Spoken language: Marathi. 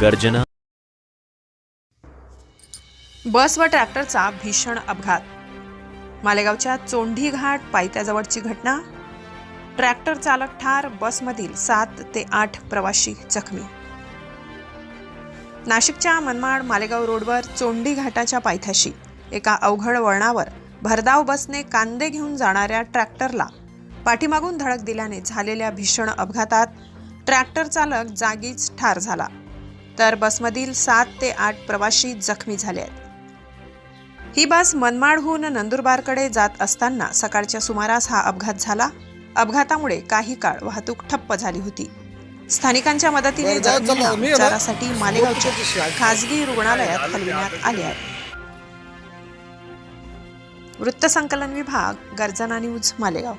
गर्जना? बस व ट्रॅक्टरचा भीषण अपघात. मालेगावच्या चोंढी घाट पायथ्याजवळची घटना. ट्रॅक्टर चालक ठार बसमधील सात ते आठ प्रवाशी जखमी. नाशिकच्या मनमाड मालेगाव रोडवर चोंडी घाटाच्या पायथ्याशी एका अवघड वळणावर भरधाव बसने कांदे घेऊन जाणाऱ्या ट्रॅक्टरला पाठीमागून धडक दिल्याने झालेल्या भीषण अपघातात ट्रॅक्टर चालक जागीच ठार झाला. तर बसमधील सात ते आठ प्रवाशी जखमी झाले आहेत. ही बस मनमाडहून नंदुरबारकडे जात असताना सकाळच्या सुमारास हा अपघात झाला. अपघातामुळे काही काळ वाहतूक ठप्प झाली होती. स्थानिकांच्या मदतीने उपचारासाठी मालेगावच्या खासगी रुग्णालयात हलविण्यात आले. आहे वृत्तसंकलन विभाग गर्जना न्यूज मालेगाव.